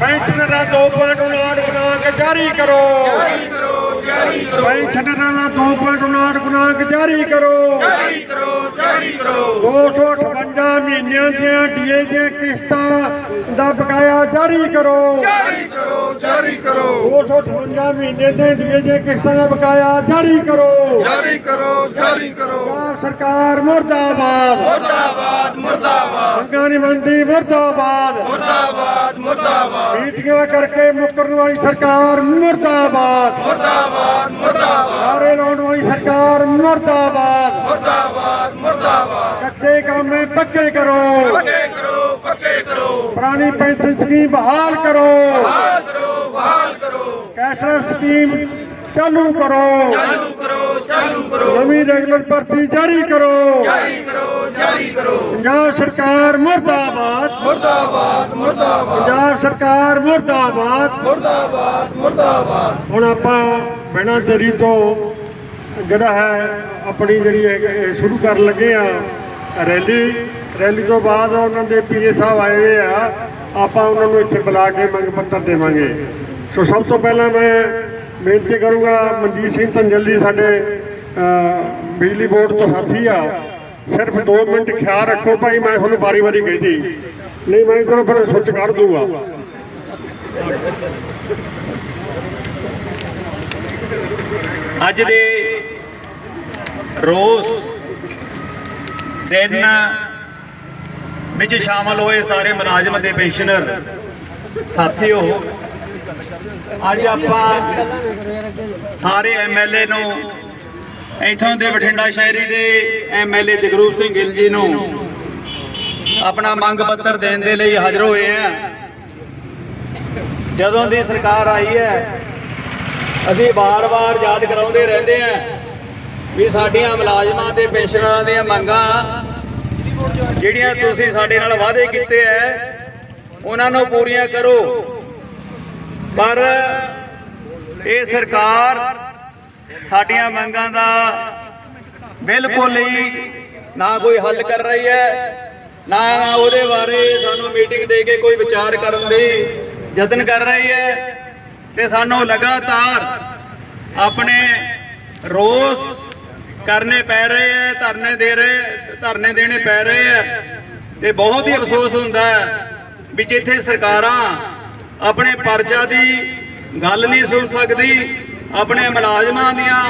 ਪੈਨਸ਼ਨਰਾਂ 2.59 ਬਣਾ ਕੇ ਜਾਰੀ ਕਰੋ। ਜਾਰੀ ਕਰੋ ਜਾਰੀ ਕਰੋ। ਪੈਨਸ਼ਨਰਾਂ ਦਾ 2.59 ਬਣਾ ਕੇ ਜਾਰੀ ਕਰੋ। ਜਾਰੀ ਕਰੋ। ਦੀਆਂ ਡੀਏ ਦੀਆਂ ਕਿਸ਼ਤਾਂ ਦਾ ਬਕਾਇਆ ਜਾਰੀ ਕਰੋ। ਜਾਰੀ ਕਰੋ ਜਾਰੀ ਕਰੋ। 258 ਮਹੀਨੇ ਦੇ ਡੀਏ ਦੀਆਂ ਕਿਸ਼ਤਾਂ ਦਾ ਬਕਾਇਆ ਜਾਰੀ ਕਰੋ। ਜਾਰੀ ਕਰੋ ਜਾਰੀ ਕਰੋ। ਪੰਜਾਬ ਸਰਕਾਰ ਮੁਰਦਾਬਾਦ। ਮੁਰਦਾਬਾਦ ਮੁਰਦਾਬਾਦ। ਮੰਗਾਂ ਮੰਨਦੀ ਮੁਰਦਾਬਾਦ। ਮੁਰਦਾਬਾਦ ਮੁਰਦਾਬਾਦ। ਮੀਟਿੰਗਾਂ ਕਰਕੇ ਮੁੱਕਰਨ ਵਾਲੀ ਸਰਕਾਰ ਮੁਰਦਾਬਾਦ। ਮੁਰਦਾਬਾਦ ਮੁਰਦਾਬਾਦ। ਸਾਰੇ ਲਾਉਣ ਵਾਲੀ ਸਰਕਾਰ ਮੁਰਦਾਬਾਦ। ਮੁਰਦਾਬਾਦ। ਕੱਚੇ ਕੰਮੇ ਪੱਕੇ ਕਰੋ। ਪੱਕੇ ਕਰੋ ਪੱਕੇ ਕਰੋ। ਪੁਰਾਣੀ ਪੈਨਸ਼ਨ ਸਕੀਮ ਬਹਾਲ ਕਰੋ। ਬਹਾਲ ਕਰੋ ਬਹਾਲ ਕਰੋ। ਕੈਸ਼ਲੈਸ ਸਕੀਮ ਚਾਲੂ ਕਰੋ। ਚਾਲੂ ਕਰੋ ਚਾਲੂ ਕਰੋ। ਨਵੀਂ ਰੈਗੂਲਰ ਭਰਤੀ ਜਾਰੀ ਕਰੋ। ਜਾਰੀ ਕਰੋ ਜਾਰੀ ਕਰੋ। ਪੰਜਾਬ ਸਰਕਾਰ ਮੁਰਦਾਬਾਦ। ਮੁਰਦਾਬਾਦ ਮੁਰਦਾਬਾਦ। ਪੰਜਾਬ ਸਰਕਾਰ ਮੁਰਦਾਬਾਦ। ਮੁਰਦਾਬਾਦ ਮੁਰਦਾਬਾਦ। ਹੁਣ ਆਪਾਂ ਬਿਨਾਂ ਦੇਰੀ ਤੋਂ ਜਿਹੜਾ ਹੈ ਆਪਣੀ ਜਿਹੜੀ ਸ਼ੁਰੂ ਕਰਨ ਲੱਗੇ ਆ ਰੈਲੀ ਰੈਲੀ ਤੋਂ ਬਾਅਦ ਉਹਨਾਂ ਦੇ ਪੀਏ ਸਾਹਿਬ ਆਏ ਹੋਏ ਆ। ਆਪਾਂ ਉਹਨਾਂ ਨੂੰ ਇੱਥੇ ਬੁਲਾ ਕੇ ਮੰਗ ਪੱਤਰ ਦੇਵਾਂਗੇ। ਸੋ ਸਭ ਤੋਂ ਪਹਿਲਾਂ ਮੈਂ ਬੇਨਤੀ ਕਰੂੰਗਾ, ਮਨਜੀਤ ਸਿੰਘ ਸੰਜਲ ਜੀ ਸਾਡੇ ਬਿਜਲੀ ਬੋਰਡ ਤੋਂ ਸਾਥੀ ਆ। ਸਿਰਫ 2 ਮਿੰਟ ਖਿਆਲ ਰੱਖੋ ਭਾਈ, ਮੈਂ ਤੁਹਾਨੂੰ ਵਾਰੀ-ਵਾਰੀ ਕਹਿੰਦੀ ਨਹੀਂ, ਮੈਂ ਤੁਹਾਨੂੰ ਫਿਰ ਸੁੱਚ ਕੱਢ ਦੂੰਗਾ। ਅੱਜ ਦੇ ਰੋਜ਼ ਦਿਨ ਵਿੱਚ ਸ਼ਾਮਲ ਹੋਏ ਸਾਰੇ ਮੁਲਾਜ਼ਮ ਤੇ ਪੈਨਸ਼ਨਰ ਸਾਥੀਓ, ਅੱਜ ਆਪਾਂ ਸਾਰੇ ਐਮਐਲਏ ਨੂੰ, ਇਥੋਂ ਦੇ ਬਠਿੰਡਾ ਸ਼ਹਿਰੀ ਦੇ ਐਮਐਲਏ ਜਗਰੂਪ ਸਿੰਘ ਗਿੱਲ ਜੀ ਨੂੰ ਆਪਣਾ ਮੰਗ ਪੱਤਰ ਦੇਣ ਦੇ ਲਈ ਹਾਜ਼ਰ ਹੋਏ ਆ। ਜਦੋਂ ਦੀ ਸਰਕਾਰ ਆਈ ਹੈ, ਅਸੀਂ ਵਾਰ-ਵਾਰ ਯਾਦ ਕਰਾਉਂਦੇ ਰਹਿੰਦੇ ਆਂ ਵੀ ਸਾਡੀਆਂ ਮੁਲਾਜ਼ਮਾਂ ਤੇ ਪੈਨਸ਼ਨਰਾਂ ਦੀਆਂ ਮੰਗਾਂ ਜਿਹੜੀਆਂ ਤੁਸੀਂ ਸਾਡੇ ਨਾਲ ਵਾਅਦੇ ਕੀਤੇ ਐ, ਉਹਨਾਂ ਨੂੰ ਪੂਰੀਆਂ ਕਰੋ। ਪਰ ਇਹ ਸਰਕਾਰ ਸਾਡੀਆਂ ਮੰਗਾਂ ਦਾ ਬਿਲਕੁਲ ਹੀ ਨਾ ਕੋਈ ਹੱਲ ਕਰ ਰਹੀ ਹੈ ਨਾ ਉਹਦੇ ਬਾਰੇ ਸਾਨੂੰ ਮੀਟਿੰਗ ਦੇ ਕੇ ਕੋਈ ਵਿਚਾਰ ਕਰਨ ਦੀ ਯਤਨ ਕਰ ਰਹੀ ਹੈ ਤੇ ਸਾਨੂੰ ਲਗਾਤਾਰ ਆਪਣੇ ਰੋਸ ਕਰਨੇ ਪੈ ਰਹੇ ਐ, ਧਰਨੇ ਦੇ ਰਹੇ, ਧਰਨੇ ਦੇਣੇ ਪੈ ਰਹੇ ਐ। ਤੇ ਬਹੁਤ ਹੀ ਅਫਸੋਸ ਹੁੰਦਾ ਹੈ ਵੀ ਜਿੱਥੇ ਸਰਕਾਰਾਂ ਆਪਣੇ ਪਰਜਾ ਦੀ ਗੱਲ ਨਹੀਂ ਸੁਣ ਸਕਦੀ, ਆਪਣੇ ਮੁਲਾਜ਼ਮਾਂ ਦੀਆਂ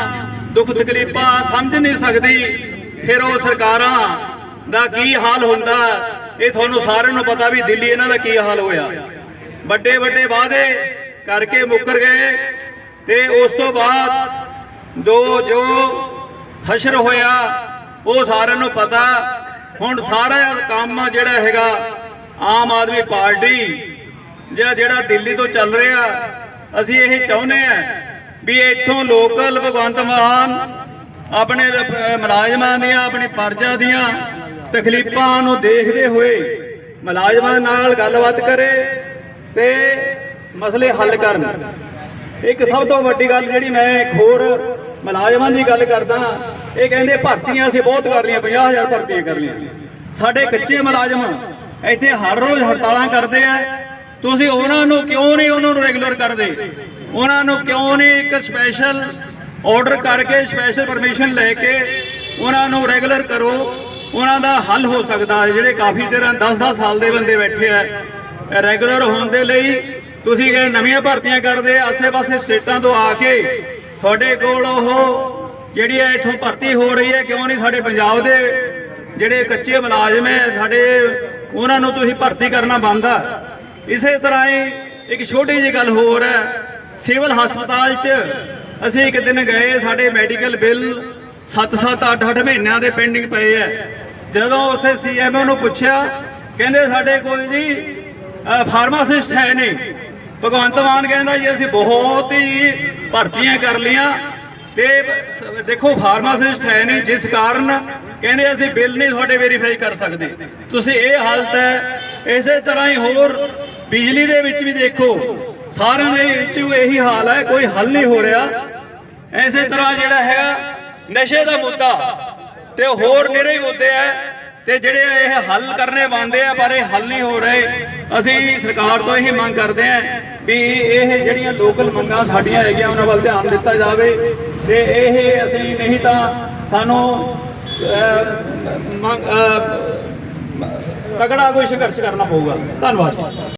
ਦੁੱਖ ਤਕਲੀਫਾਂ ਸਮਝ ਨਹੀਂ ਸਕਦੀ, ਫਿਰ ਉਹ ਸਰਕਾਰਾਂ ਦਾ ਕੀ ਹਾਲ ਹੁੰਦਾ ਇਹ ਤੁਹਾਨੂੰ ਸਾਰਿਆਂ ਨੂੰ ਪਤਾ ਵੀ ਦਿੱਲੀ ਇਹਨਾਂ ਦਾ ਕੀ ਹਾਲ ਹੋਇਆ। ਵੱਡੇ ਵੱਡੇ ਵਾਅਦੇ ਕਰਕੇ ਮੁੱਕਰ ਗਏ ਤੇ ਉਸ ਤੋਂ ਬਾਅਦ ਜੋ ਜੋ ਹਸ਼ਰ ਹੋਇਆ, ਉਹ ਸਾਰਿਆਂ ਨੂੰ ਪਤਾ। ਹੁਣ ਸਾਰਾ ਕੰਮ ਜਿਹੜਾ ਹੈਗਾ, ਆਮ ਆਦਮੀ ਪਾਰਟੀ ਜਿਹੜਾ ਜਿਹੜਾ ਦਿੱਲੀ ਤੋਂ ਚੱਲ ਰਿਹਾ। ਅਸੀਂ ਇਹ ਚਾਹੁੰਦੇ ਆ ਵੀ ਇੱਥੋਂ ਲੋਕਲ ਭਗਵੰਤ ਮਾਨ ਆਪਣੇ ਮੁਲਾਜ਼ਮਾਂ ਦੀਆਂ, ਆਪਣੇ ਪਰਜਾ ਦੀਆਂ ਤਕਲੀਫਾਂ ਨੂੰ ਦੇਖਦੇ ਹੋਏ ਮੁਲਾਜ਼ਮਾਂ ਨਾਲ ਗੱਲਬਾਤ ਕਰੇ ਤੇ ਮਸਲੇ ਹੱਲ ਕਰਨ। ਇੱਕ ਸਭ ਤੋਂ ਵੱਡੀ ਗੱਲ ਜਿਹੜੀ ਮੈਂ ਇੱਕ ਹੋਰ ਮੁਲਾਜ਼ਮਾਂ ਦੀ ਗੱਲ ਕਰਦਾ, ਇਹ ਕਹਿੰਦੇ ਭਰਤੀਆਂ ਅਸੀਂ ਬਹੁਤ ਕਰ ਲਈਆਂ 50000 ਭਰਤੀਆਂ ਕਰ ਲਈਆਂ। ਸਾਡੇ ਕੱਚੇ ਮੁਲਾਜ਼ਮ ਇੱਥੇ ਹਰ ਰੋਜ਼ ਹੜਤਾਲਾਂ ਕਰਦੇ ਆ। ਤੁਸੀਂ ਉਹਨਾਂ ਨੂੰ ਕਿਉਂ ਨਹੀਂ ਉਹਨਾਂ ਨੂੰ ਰੈਗੂਲਰ ਕਰਦੇ? ਉਹਨਾਂ ਨੂੰ ਕਿਉਂ ਨਹੀਂ ਇੱਕ ਸਪੈਸ਼ਲ ਆਰਡਰ ਕਰਕੇ ਸਪੈਸ਼ਲ ਪਰਮਿਸ਼ਨ ਲੈ ਕੇ ਉਹਨਾਂ ਨੂੰ ਰੈਗੂਲਰ ਕਰੋ? ਉਹਨਾਂ ਦਾ ਹੱਲ ਹੋ ਸਕਦਾ ਹੈ, ਜਿਹੜੇ ਕਾਫੀ ਚਿਰ 10-10 ਸਾਲ ਦੇ ਬੰਦੇ ਬੈਠੇ ਆ। ਰੈਗੂਲਰ ਹੋਣ ਦੇ ਲਈ ਤੁਸੀਂ ਕਿ ਨਵੀਆਂ ਭਰਤੀਆਂ ਕਰਦੇ ਆਸੇ-ਪਾਸੇ ਸਟੇਟਾਂ ਤੋਂ ਆ ਕੇ ਤੁਹਾਡੇ ਕੋਲ ਉਹ ਜਿਹੜੀ ਹੈ ਇੱਥੋਂ ਭਰਤੀ ਹੋ ਰਹੀ ਹੈ, ਕਿਉਂ ਨਹੀਂ ਸਾਡੇ ਪੰਜਾਬ ਦੇ ਜਿਹੜੇ ਕੱਚੇ ਮੁਲਾਜ਼ਮ ਹੈ, ਸਾਡੇ ਉਹਨਾਂ ਨੂੰ ਤੁਸੀਂ ਭਰਤੀ ਕਰਨਾ ਬੰਦ ਆ। ਇਸੇ ਤਰ੍ਹਾਂ ਹੀ ਇੱਕ ਛੋਟੀ ਜਿਹੀ ਗੱਲ ਹੋਰ ਹੈ, ਸਿਵਲ ਹਸਪਤਾਲ 'ਚ ਅਸੀਂ ਇੱਕ ਦਿਨ ਗਏ, ਸਾਡੇ ਮੈਡੀਕਲ ਬਿੱਲ 7-7 8-8 ਮਹੀਨਿਆਂ ਦੇ ਪੈਂਡਿੰਗ ਪਏ ਐ ਜਦੋਂ ਉੱਥੇ ਸੀਐਮਓ ਨੂੰ ਪੁੱਛਿਆ, ਕਹਿੰਦੇ ਸਾਡੇ ਕੋਲ ਜੀ ਫਾਰਮਾਸਿਸਟ ਹੈ ਨਹੀਂ। ਭਗਵੰਤ ਮਾਨ ਕਹਿੰਦਾ ਜੀ, ਅਸੀਂ ਬਹੁਤ ਹੀ ਭਰਤੀਆਂ ਕਰ ਲੀਆਂ ਤੇ ਦੇਖੋ ਫਾਰਮਾਸਿਸਟ ਹੈ ਨੇ ਜਿਸ ਕਾਰਨ ਕਹਿੰਦੇ ਅਸੀਂ ਬਿੱਲ ਨਹੀਂ ਤੁਹਾਡੇ ਵੈਰੀਫਾਈ ਕਰ ਸਕਦੇ। ਤੁਸੀਂ ਇਹ ਹਾਲਤ ਹੈ, ਇਸੇ ਤਰ੍ਹਾਂ ਹੀ ਹੋਰ ਬਿਜਲੀ ਦੇ ਵਿੱਚ ਵੀ ਦੇਖੋ, ਸਾਰਿਆਂ ਦੇ ਵਿੱਚ ਇਹੀ ਹਾਲ ਹੈ, ਕੋਈ ਹੱਲ ਨਹੀਂ ਹੋ ਰਿਹਾ। ਇਸੇ ਤਰ੍ਹਾਂ ਜਿਹੜਾ ਹੈਗਾ ਨਸ਼ੇ ਦਾ ਮੁੱਦਾ ਤੇ ਹੋਰ ਨਿਰੇ ਮੁੱਦੇ ਹੈ। ਤੇ ਜਿਹੜੇ ਇਹ ਹੱਲ ਕਰਨੇ ਬੰਦੇ ਆ ਪਰ ਇਹ ਹੱਲ ਨਹੀਂ ਹੋ ਰਹੇ ਅਸੀਂ ਸਰਕਾਰ ਤੋਂ ਇਹ ਮੰਗ ਕਰਦੇ ਆ ਵੀ ਇਹ ਜਿਹੜੀਆਂ ਲੋਕਲ ਮੰਗਾਂ ਸਾਡੀਆਂ ਹੈਗੀਆਂ ਉਹਨਾਂ ਵੱਲ ਧਿਆਨ ਦਿੱਤਾ ਜਾਵੇ ਤੇ ਇਹ ਅਸੀਂ ਨਹੀਂ ਤਾਂ ਸਾਨੂੰ ਅਹ, ਤਗੜਾ ਕੋਈ ਸੰਘਰਸ਼ ਕਰਨਾ ਪਊਗਾ। ਧੰਨਵਾਦ